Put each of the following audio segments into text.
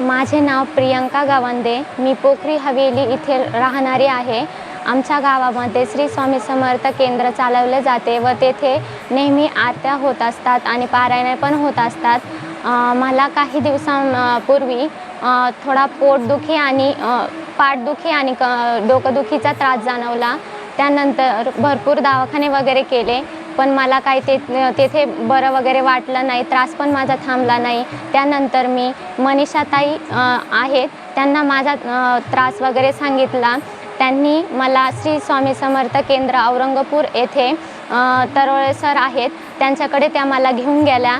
माझे नाव प्रियंका गावंदे. मी पोखरी हवेली इथे राहणारी आहे. आमच्या गावामध्ये श्री स्वामी समर्थ केंद्र चालवले जाते व तेथे नेहमी आरत्या होत असतात आणि पारायणे पण होत असतात. मला काही दिवसांपूर्वी थोडा पोटदुखी आणि पाठदुखी आणि क डोकंदुखीचा त्रास जाणवला. त्यानंतर भरपूर दवाखाने वगैरे केले. पण मला काही ते तेथे बरं वगैरे वाटलं नाही त्रास पण माझा थांबला नाही. त्यानंतर मी मनीषाताई आहेत. त्यांना माझा त्रास वगैरे सांगितला. त्यांनी मला श्री स्वामी समर्थ केंद्र औरंगपूर येथे तरोळे सर आहेत. त्यांच्याकडे त्या मला घेऊन गेल्या.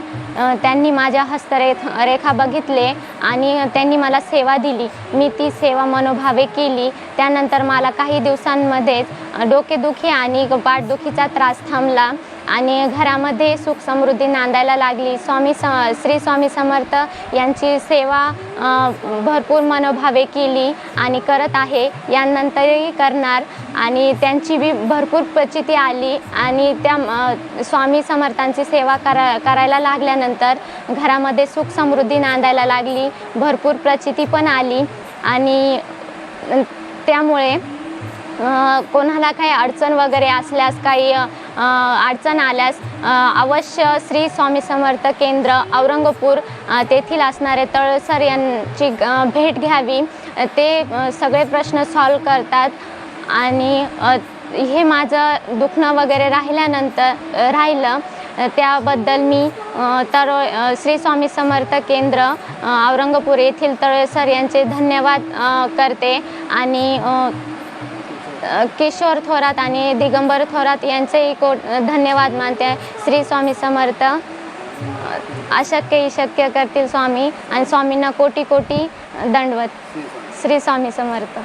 त्यांनी माझ्या हस्तरेख रेखा बघितले आणि त्यांनी मला सेवा दिली. मी ती सेवा मनोभावे केली. त्यानंतर मला काही दिवसांमध्येच डोकेदुखी आणि पाठदुखीचा त्रास थांबला. आणि घरामध्ये सुख समृद्धी नांदायला लागली. स्वामी स श्री स्वामी समर्थ यांची सेवा भरपूर मनोभावे केली आणि करत आहे. यानंतरही करणार आणि त्यांची बी भरपूर प्रचिती आली आणि त्या स्वामी समर्थांची सेवा करा करायला लागल्यानंतर घरामध्ये सुख समृद्धी नांदायला लागली. भरपूर प्रचिती पण आली आणि त्यामुळे कोणाला काही अडचण वगैरे असल्यास काही अडचण आल्यास अवश्य श्री स्वामी समर्थ केंद्र औरंगपूर तेथील असणारे तळसर यांची भेट घ्यावी. ते सगळे प्रश्न सॉल्व करतात आणि हे माझं दुखणं वगैरे राहिल्यानंतर राहिलं. त्याबद्दल मी तर श्री स्वामी समर्थ केंद्र औरंगपूर येथील तळेसर यांचे धन्यवाद करते आणि किशोर थोरात आणि दिगंबर थोरात यांचेही को धन्यवाद मानते. श्री स्वामी समर्थ अशक्यही अशक्य शक्य करतील स्वामी आणि स्वामींना कोटी कोटी दंडवत. श्री स्वामी समर्थ.